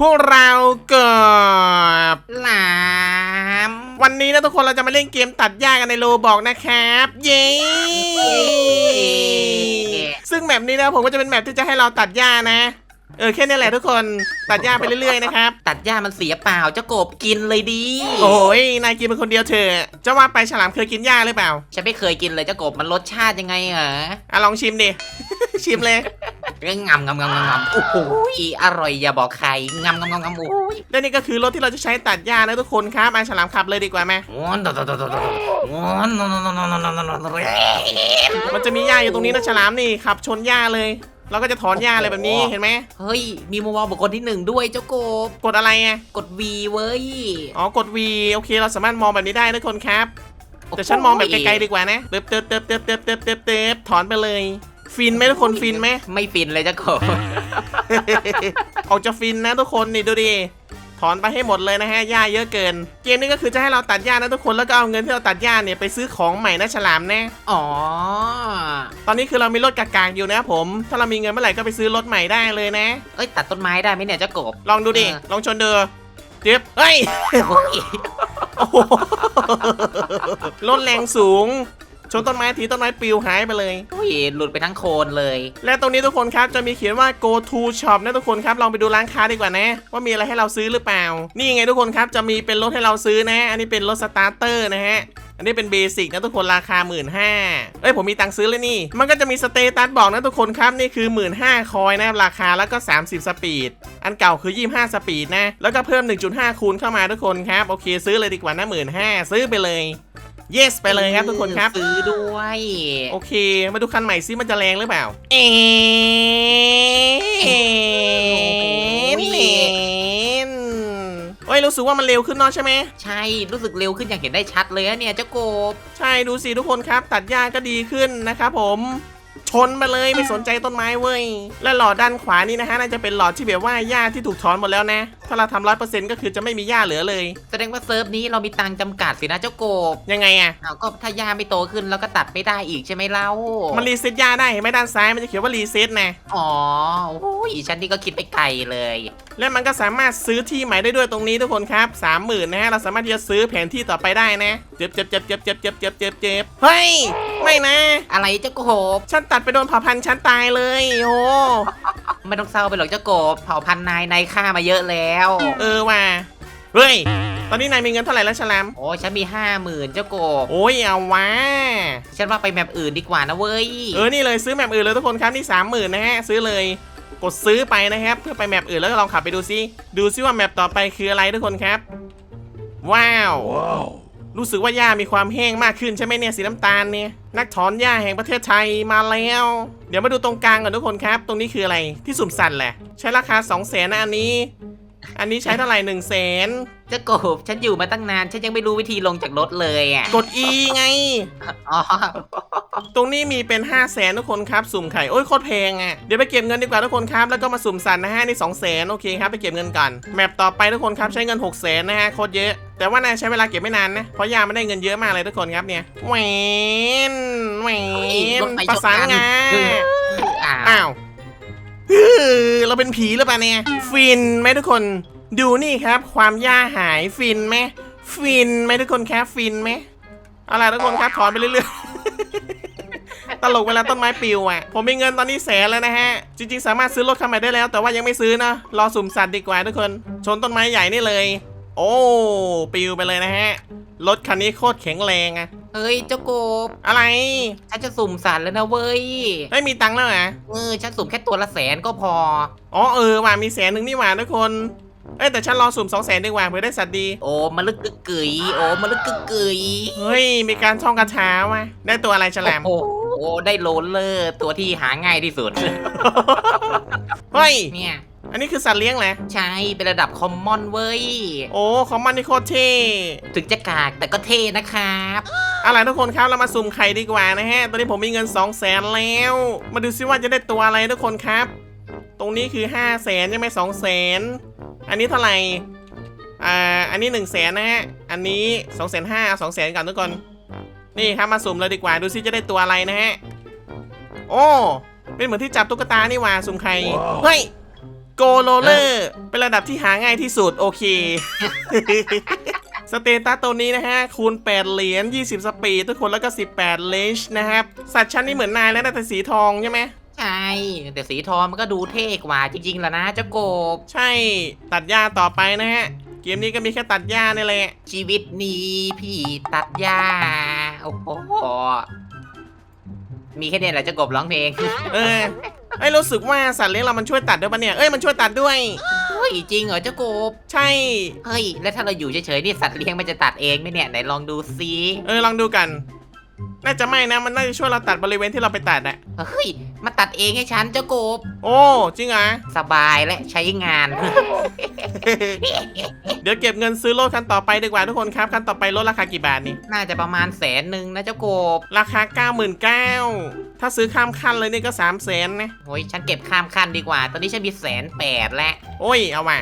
พวกเราเกิบหลาม วันนี้นะทุกคนเราจะมาเล่นเกมตัดหญ้ากันในโลบอกนะครับ เย้ ซึ่งแมปนี้นะผมก็จะเป็นแมปที่จะให้เราตัดหญ้านะ เออแค่นี้แหละทุกคนตัดหญ้าไปเรื่อยๆนะครับ ตัดหญ้ามันเสียเปล่าเจ้ากบกินเลยดี โอ้ยนายกินเป็นคนเดียวเถอะจะว่าไปฉลามเคยกินหญ้าหรือเปล่า ฉันไม่เคยกินเลยเจ้ากบมันรสชาติยังไงเหรออะลองชิมดิ ชิมเลย งำงามงามงำงำโอ้โหอร่อยอย่าบอกใครงามงามงามงำโอ้ยและนี่ก็คือรถที่เราจะใช้ตัดหญ้านะทุกคนครับมาฉลามขับเลยดีกว่าไหมโอ้ยนดดโดดโดดโดดอ้ยโดดโดดโดดโดดโดดโดดโดดมันจะมีหญ้าอยู่ตรงนี้นะฉลามนี่ขับชนหญ้าเลย เราก็จะถอนหญ้าเลยแบบนี้เห็นไหมเฮ้ย มีโมวาบุคคลที่หนึ่งด้วยเจ้ากบกดอะไรอะกด V เว้ยอ๋อกด V โอเคเราสามารถมองแบบนี้ได้นะคนครับแต่ฉันมองแบบไกลๆดีกว่านะเติบเติบเติบเติบเติบเติบเติบถอนไปเลย ฟินไหมทุกคนฟินไหม ไม่ฟินเลยเจ้ากบออกจะฟินนะทุกคนนี่ดูดิถอนไปให้หมดเลยนะฮะหญ้าเยอะเกิน เกมนี้ก็คือจะให้เราตัดหญ้านะทุกคนแล้วก็เอาเงินที่เราตัดหญ้าเนี่ยไปซื้อของใหม่นะฉลามนะอ๋อ ตอนนี้คือเรามีรถกากๆอยู่นะครับผม ถ้าเรามีเงินเมื่อไหร่ก็ไปซื้อรถใหม่ได้เลยนะ เอ้ยตัดต้นไม้ได้ไหมเนี่ยเจ้ากบ ลองดูดิเออ ลองชนดูเจ็บเฮ้ยโอ้ยโอ้โหรถแรงสูง ชนต้นไม้ทีต้นไม้ปลิวหายไปเลยโอ้ยหลุดไปทั้งโคนเลย และตรงนี้ทุกคนครับจะมีเขียนว่า go to shop นะทุกคนครับลองไปดูร้านค้าดีกว่านะ ว่ามีอะไรให้เราซื้อหรือเปล่า นี่ไงทุกคนครับจะมีเป็นรถให้เราซื้อนะ อันนี้เป็นรถสตาร์เตอร์นะฮะอันนี้เป็นเบสิกนะทุกคนราคา 1 5ื่นเอ้ยผมมีตังค์ซื้อเลยนี่ มันก็จะมีสเตตัสบอกนะทุกคนครับ นี่คือ 1 5ื่นคอยนะราคาแล้วก็ 30 สปีด อันเก่าคือ 25 สปีดนะ แล้วก็เพิ่ม 1.5 คูณเข้ามาทุกคนครับ โอเคซื้อเลยดีกว่านะหมื่นห้าซื้อไปเลย yes ไปเลยครับทุกคนครับ ซื้อด้วย โอเค มาดูคันใหม่ซิมันจะแรงหรือเปล่า เอ็นเอ็นเอ้ยรู้สึกว่ามันเร็วขึ้นเนาะใช่ไหม ใช่ รู้สึกเร็วขึ้นอย่างเห็นได้ชัดเลยอะเนี่ยเจ้าโกบ ใช่ดูสิทุกคนครับ ตัดหญ้าก็ดีขึ้นนะครับผม ชนมาเลยไม่สนใจต้นไม้เว้ย และหลอดด้านขวานี่นะฮะน่าจะเป็นหลอดที่แบบว่าหญ้าที่ถูกถอนหมดแล้วนะ ถ้าเราทำร้อยเปอร์เซ็นต์ก็คือจะไม่มีหญ้าเหลือเลย แสดงว่าเซิร์ฟนี้เรามีตังค์จำกัดสินะเจ้าโกบยังไงอะอ้าวก็ถ้าหญ้าไม่โตขึ้นเราก็ตัดไม่ได้อีกใช่ไหมเล่ามันรีเซ็ตหญ้าได้เห็นไหมด้านซ้ายมันจะเขียนว่ารีเซ็ตนะ อ๋อโอ้ยฉันนี่ก็คิดไปไกลเลย และมันก็สามารถซื้อที่ใหม่ได้ด้วยตรงนี้ทุกคนครับสามหมื่นนะฮะเราสามารถที่จะซื้อแผนที่ต่อไปได้นะ เจ็บเจ็บเจ็บเจ็บเจ็บเจ็บเจ็บเจ็บเจ็บเฮ้ย ไม่นะ อะไรเจ้าโกบ ฉันตัดไปโดนเผ่าพันธุ์ฉันตายเลยโอ้ไม่ต้องเศร้าไปหรอกเจ้าโกบ เผ่าพันธุ์นายนายฆ่ามาเยอะแล้ว เออว่ะเฮ้ย ตอนนี้นายมีเงินเท่าไหร่แล้วฉลามโอ้ฉันมีห้าหมื่นเจ้าโกบ โอ้ยเอาวะฉันว่าไปแมปอื่นดีกว่านะเว้ย เออนี่เลยซื้อแมปอื่นเลยทุกคนครับนี่สามหมื่นนะฮะซื้อเลยกดซื้อไปนะครับ เพื่อไปแมปอื่นแล้วก็ลองขับไปดูซิ ดูซิว่าแมปต่อไปคืออะไรทุกคนครับ ว้าว รู้สึกว่าหญ้ามีความแห้งมากขึ้นใช่ไหมเนี่ยสีน้ำตาลเนี่ยนักถอนหญ้าแห่งประเทศไทยมาแล้ว เดี๋ยวมาดูตรงกลางก่อนทุกคนครับ ตรงนี้คืออะไรที่สุ่มสัตว์แหละ ใช้ราคา 2 0 0แสนนะอันนี้ อันนี้ใช้เท่าไหร่1นึ่งแสนเจ้าโกบฉันอยู่มาตั้งนาน ฉันยังไม่รู้วิธีลงจากรถเลยอะกด E ไง อ๋อตรงนี้มีเป็น 5 0 0แสนทุกคนครับสุ่มไข่โอ้ยโคตรแพงอะเดี๋ยวไปเก็บเงินดีกว่าทุกคนครับแล้วก็มาสุ่มสัตว์นะฮะนี่2 0 0แสนโอเคครับไปเก็บเงินก่อนแมปต่อไปทุกคนครับใช้เงิน6 0แสนนะฮะโคตรเยอะ แต่ว่าน่าใช้เวลาเก็บไม่นานนะ เพราะยาไม่ได้เงินเยอะมากเลยทุกคนครับเนี่ยแหวนแหวนรถไฟชนกันประสานงาอ้าวอ้าวฮือเราเป็นผีหรือเปล่าเนี่ย ฟินไหมทุกคน ดูนี่ครับ ความย่าหายฟินไหมฟินไหมทุกคนครับฟินไหมเอาล่ะไรทุกคนครับถอนไปเรื่อยๆ ตลกเวลาต้นไม้ปลิวอะ ผมมีเงินตอนนี้แสนแล้วนะฮะ จริงๆ สามารถซื้อรถคันใหม่ได้แล้ว แต่ว่ายังไม่ซื้อนะ รอสุ่มสัตว์ดีกว่าทุกคน ชนต้นไม้ใหญ่นี่เลย โอ้ปลิวไปเลยนะฮะ รถคันนี้โคตรแข็งแรงอะเฮ้ยเจ้าโกบอะไรฉันจะสุ่มสัตว์แล้วนะเว้ยเฮ้ยมีตังค์แล้วเหรอเออฉันสุ่มแค่ตัวละแสนก็พอ อ๋อเออว่ะมีแสนหนึ่งนี่หว่าทุกคน เอ้ยแต่ฉันรอสุ่มสองแสนดีกว่าเพื่อได้สัตว์ดี โอ้มาลึกกึกกึ๋ยโอ้มาลึกกึกกึ๋ยเฮ้ยมีการช่องกระช้าว่ะได้ตัวอะไรฉลามโอ้โหได้โรลเลอร์ตัวที่หาง่ายที่สุด เฮ้ยเนี่ย อันนี้คือสัตว์เลี้ยงแหละใช่ เป็นระดับคอมมอนเว้ย โอ้ของมันนี่โคตรเท่ถึงจะกากแต่ก็เท่นะครับอะไรทุกคนครับเรามาสุ่มไข่ดีกว่านะฮะ ตอนนี้ผมมีเงิน 2 0 0แสนแล้ว มาดูซิว่าจะได้ตัวอะไรทุกคนครับ ตรงนี้คือ5 0 0แสนใช่ไหมสองแสนอันนี้เท่าไหร่ อ่า อันนี้1นึ่งแสนนะฮะ อันนี้2องแสนห้าสองแสนก่อนทุกคน นี่ครับมาสุ่มเลยดีกว่า ดูซิจะได้ตัวอะไรนะฮะ โอ้ เป็นเหมือนที่จับตุ๊กตานี่หว่าสุ่มไข่ เฮ้ย โกโรเลอร์เป็นระดับที่หาง่ายที่สุด โอเค สเตตัสตัวนี้นะฮะ คูณ 8 เหรียญ 20 สปีดทุกคนแล้วก็ 18 เลนจ์นะครับ สัตว์ชั้นนี้เหมือนนายแล้วนะแต่สีทองใช่ไหมใช่ แต่สีทองมันก็ดูเท่กว่าจริงๆแล้วนะเจ้ากบ ใช่ ตัดหญ้าต่อไปนะฮะ เกมนี้ก็มีแค่ตัดหญ้านี่แหละ ชีวิตนี้พี่ตัดหญ้า โอ้โห มีแค่เนี้แหละเจ้ากบร้องเพลง เออ ไอ้ยรู้สึกว่าสัตว์เลี้ยงเรามันช่วยตัดด้วยปะเนี่ยเอ้ยมันช่วยตัดด้วย เฮ้ยจริงเหรอเจ้ากบใช่ เฮ้ยแล้วถ้าเราอยู่เฉยๆนี่สัตว์เลี้ยงมันจะตัดเองไหมเนี่ยไหนลองดูซิเออลองดูกัน น่าจะไม่นะ มันน่าจะช่วยเราตัดบริเวณที่เราไปตัดอะเฮ้ย มาตัดเองให้ฉันเจ้ากบ โอ้จริงเหรอ สบายและใช้งาน เดี๋ยวเก็บเงินซื้อรถคันต่อไปดีกว่าทุกคนครับ คันต่อไปรถราคากี่บาทนี่ น่าจะประมาณแสนหนึ่งนะเจ้ากบราคา 99,000ถ้าซื้อข้ามขั้นเลยนี่ก็ 3 0 0 0 0นนะ โอ้ยฉันเก็บข้ามขั้นดีกว่า ตอนนี้ฉันมีแสนแปดแล้ว โอ้ย เอาว่ะ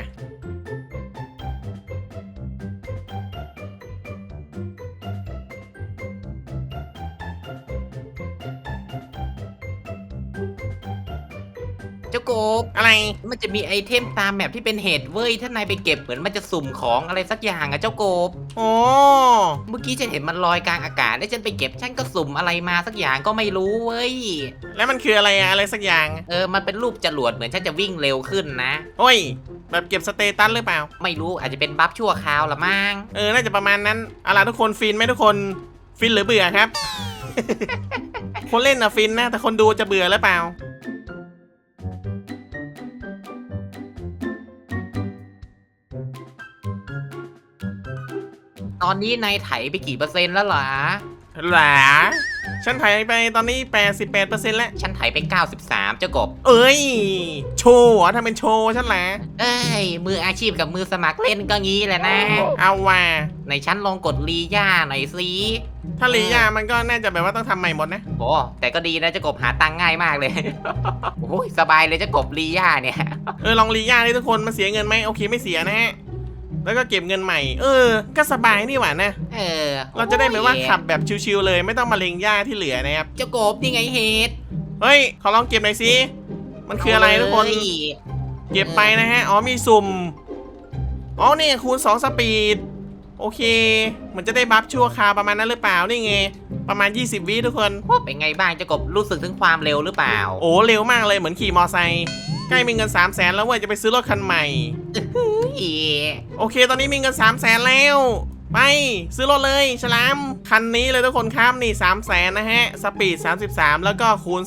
เจ้ากบอะไร มันจะมีไอเทมตามแบบที่เป็นเหตุเว้ย ถ้านายไปเก็บเหมือนมันจะสุ่มของอะไรสักอย่างอะเจ้ากบโอ้เมื่อกี้ฉันเห็นมันลอยกลางอากาศแล้วฉันไปเก็บฉันก็สุ่มอะไรมาสักอย่างก็ไม่รู้เว้ย แล้วมันคืออะไรอะอะไรสักอย่าง เออ มันเป็นรูปจรวดเหมือนฉันจะวิ่งเร็วขึ้นนะ โอ้ย แบบเก็บสเตตัสหรือเปล่า ไม่รู้อาจจะเป็นบัฟชั่วคราวละมั้ง เออ น่าจะประมาณนั้นเอาล่ะทุกคนฟินไหมทุกคน ฟินหรือเบื่อครับ คนเล่นอะฟินนะ แต่คนดูจะเบื่อหรือเปล่า ตอนนี้นายไถไปกี่เปอร์เซ็นต์แล้วเหรอ หลาฉันถ่ายไปตอนนี้ 88%แล้ว ฉันไถไป 93 เจ้ากบ เอ้ย โชว์เหรอทำเป็นโชว์ฉันแหละเอ้ย มืออาชีพกับมือสมัครเล่นก็งี้แหละนะ เอาว่ะในฉันลองกดรีย่าหน่อยสิถ้าลียามันก็น่าจะแบบว่าต้องทำใหม่หมดนะ โอ้แต่ก็ดีนะเจ้ากบหาตังค์ง่ายมากเลย โอ้ยสบายเลยเจ้ากบรีย่าเนี่ย เออลองลียาดิทุกคนมันเสียเงินไหมโอเคไม่เสียนะฮะ แล้วก็เก็บเงินใหม่ เออ ก็สบายนี่หว่านะ เออเราจะได้แบบว่าขับแบบชิวๆเลยไม่ต้องมาเลงหญ้าที่เหลือนะครับ เจ้ากบนี่ไงเฮดเฮ้ย ขอลองเก็บหน่อยสิ มันคืออะไรทุกคนเอ้ยเก็บไปนะฮะ อ๋อมีสุ่ม อ๋อนี่คูณ 2 สปีด โอเค มันจะได้บัฟชั่วคราวประมาณนั้นหรือเปล่า นี่ไง ประมาณ 20 วิทุกคน เป็นไงบ้างเจ้ากบรู้สึกถึงความเร็วหรือเปล่า โอ้เร็วมากเลยเหมือนขี่มอไซค์ ใกล้มีเงิน 3 0 0แสนแล้วเว้ยจะไปซื้อรถคันใหม่ อีโอเค ตอนนี้มีเงิน3 0 0แสนแล้ว ไป ซื้อรถเลย ฉลาม คันนี้เลยทุกคนครับ นี่ 3 0 0แสนนะฮะ สปีด 33 แล้วก็คูณ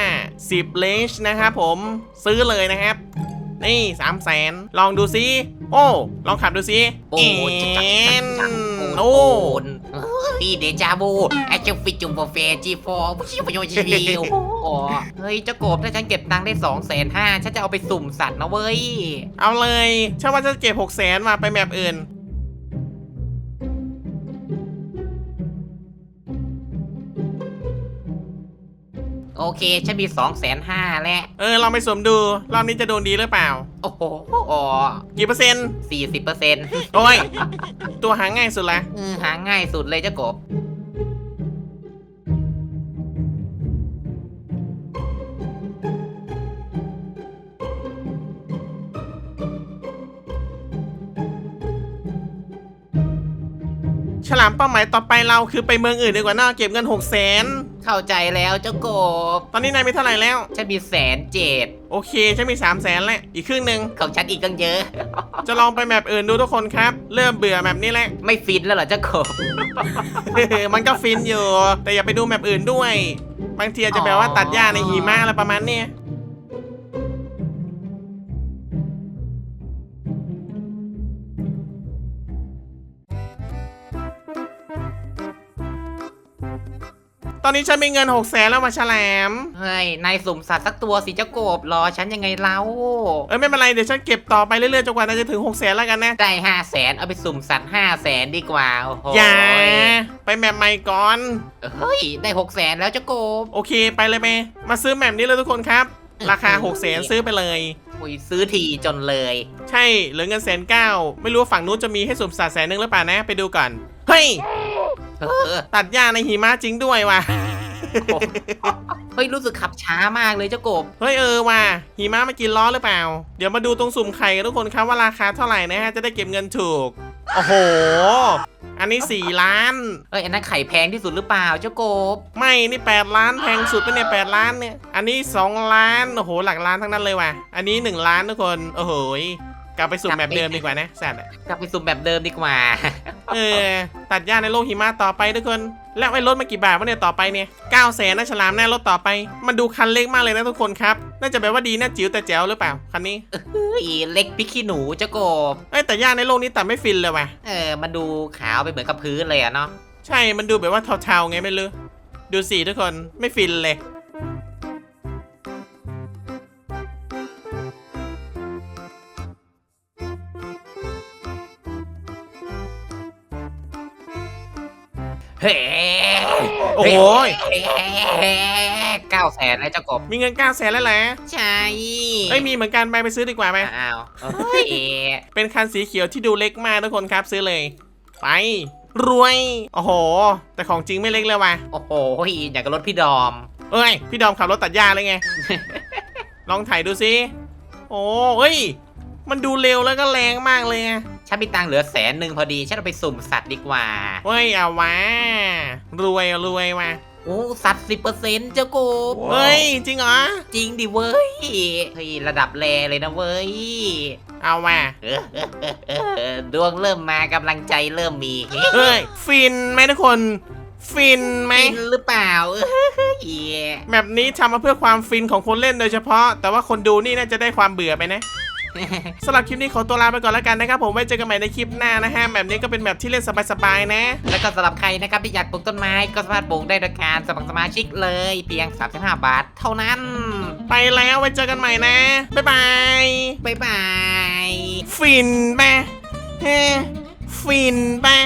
3.5 10เลนจ์นะครับผม ซื้อเลยนะครับ นี่3 0 0แสนลองดูซิ โอ้ ลองขับดูซิโอ้จะจักจักจักโอ้ โอ้พี่เดจาบูแอคชั่นฟิจุมโบเฟจีโฟผู้ชิวโยชิวโอ้เฮ้ยเจ้ากบถ้าฉันเก็บตังค์ได้สองแสนห้าฉันจะเอาไปสุ่มสัตว์นะเว้ย เอาเลยฉันว่าจะเก็บ6 0แสนมาไปแบบอื่น โอเค ฉันมีสองแสนห้าแล้วเออลองไปสวมดู รอบนี้จะโดนดีหรือเปล่า โอ้โหกี่เปอร์เซ็นต์สี่สิบเปอร์เซ็นต์โอ้ย ตัวหาง่ายสุดละหาง่ายสุดเลยเจ้ากบ ฉลามเป้าหมายต่อไปเราคือไปเมืองอื่นดีกว่าน่าเก็บเงิน6 0แสน เข้าใจแล้วเจ้ากบ ตอนนี้นายมีเท่าไหร่แล้ว ฉันมีแสนเจ็ดโอเคฉันมี3 0 0แสนแล้วอีกครึ่งหนึ่งของฉันอีกตั้งเยอะ จะลองไปแมปอื่นดูทุกคนครับ เริ่มเบื่อแมปนี้แหละไม่ฟินแล้วเหรอเจ้ากบ มันก็ฟินอยู่ แต่อย่าไปดูแมปอื่นด้วย บางทีอาจจะแบบว่าตัดหญ้าในหิมะอะไรประมาณเนี้ย ตอนนี้ฉันมีเงิน6 0แสนแล้วมาฉลามเฮ้ยนายสุ่มสัตว์สักตัวสิเจ้ากบรอฉันยังไงเล่าเอ้ยไม่เป็นไรเดี๋ยวฉันเก็บต่อไปเรื่อยๆจนกว่าจะถึง6 0แสนแล้วกันนะได้ห้าแสนเอาไปสุ่มสัตว์ห้าแสนดีกว่าโอ้โหอย่าไปแมปใหม่ก่อนเฮ้ยได้หกแสนแล้วเจ้ากบโอเคไปเลยเมมาซื้อแมปนี้เลยทุกคนครับ ราคา6 0แสนซื้อไปเลยอุ้ยซื้อทีจนเลย ใช่เหลือเงินแสนเก้าไม่รู้ว่าฝั่งนู้นจะมีให้สุ่มสัตว์แสนหนึ่งหรือเปล่านะ ไปดูก่อนเฮ้ย เออตัดหญ้าในหิมะจริงด้วยว่ะ เฮ้ยรู้สึกขับช้ามากเลยเจ้ากบ เฮ้ยเออว่ะหิมะมากินล้อหรือเปล่า เดี๋ยวมาดูตรงสุ่มไข่กันทุกคนครับว่าราคาเท่าไหร่นะฮะจะได้เก็บเงินถูก โอ้โห อันนี้ 4 ล้าน เอ้ยอันนั้นไข่แพงที่สุดหรือเปล่าเจ้ากบ ไม่นี่8ล้านแพงสุดไปเนี่ย8ล้านเนี่ย อันนี้ 2 ล้าน โอ้โห หลักล้านทั้งนั้นเลยว่ะ อันนี้ 1 ล้านทุกคน โอ้โหย กลับไปสุ่มแบบเดิมดีกว่านะแซดอะกลับไปสุ่มแบบเดิมดีกว่า เออ ตัดหญ้าในโลกหิมะต่อไปทุกคน แล้วไอ้รถมากี่บาทวะเนี่ยต่อไปเนี่ย9 0 0แสนนะฉลามแน่รถต่อไป มันดูคันเล็กมากเลยนะทุกคนครับ น่าจะแบบว่าดีนะจิ๋วแต่แจ๋วหรือเปล่าคันนี้เฮ้ยเล็กพริกขี้หนูเจ้ากบ เอ้ยแต่หญ้าในโลกนี้ตัดไม่ฟินเลยว่ะ เออ มันดูขาวไปเหมือนกับพื้นเลยอะเนาะ ใช่ มันดูแบบว่าเทาๆไงไม่รู้ ดูสิทุกคน ไม่ฟินเลย เฮ้โอ้โหยเก้าแสนแล้วเจ้ากบมีเงิน9 0 0แสนแล้วแหละใช่เอ้ยมีเหมือนกันไปไปซื้อดีกว่าไหมอ้าวเฮ้ยเป็นคันสีเขียวที่ดูเล็กมากทุกคนครับซื้อเลย ไปรวย โอ้โห แต่ของจริงไม่เล็กเลยว่ะ โอ้โหอย่างกับรถพี่ดอม เอ้ย พี่ดอมขับรถตัดหญ้าเลยไง ลองถ่ายดูสิ โอ้เฮ้ย มันดูเร็วแล้วก็แรงมากเลยอะ ฉันมีตังค์เหลือแสนหนึ่งพอดี ฉันเอาไปสุ่มสัตว์ดีกว่า เฮ้ยเอาวะรวยรวยว่ะโอ้สัตว์สิบเปอร์เซ็นต์เจ้ากบเฮ้ยจริงเหรอจริงดิเว้ยเฮ้ยระดับแรเลยนะเว้ยเอาว่ะเออเออเออเออดวงเริ่มมากำลังใจเริ่มมีเฮ้ยฟินไหมทุกคนฟินไหมฟินหรือเปล่าเออแบบนี้ทำมาเพื่อความฟินของคนเล่นโดยเฉพาะ แต่ว่าคนดูนี่น่าจะได้ความเบื่อไปนะ สำหรับคลิปนี้ขอตัวลาไปก่อนแล้วกันนะครับผมไว้เจอกันใหม่ในคลิปหน้านะฮะแบบนี้ก็เป็นแบบที่เล่นสบายๆนะ แล้วก็สำหรับใครนะครับที่อยากปลูกต้นไม้ก็สามารถปลูกได้โดยการสมัครสมาชิกเลยเพียง 35 บาท เท่านั้น ไปแล้วไว้เจอกันใหม่นะ บ๊ายบาย บ๊ายบาย ฟินปะเฮ้ฟินปะ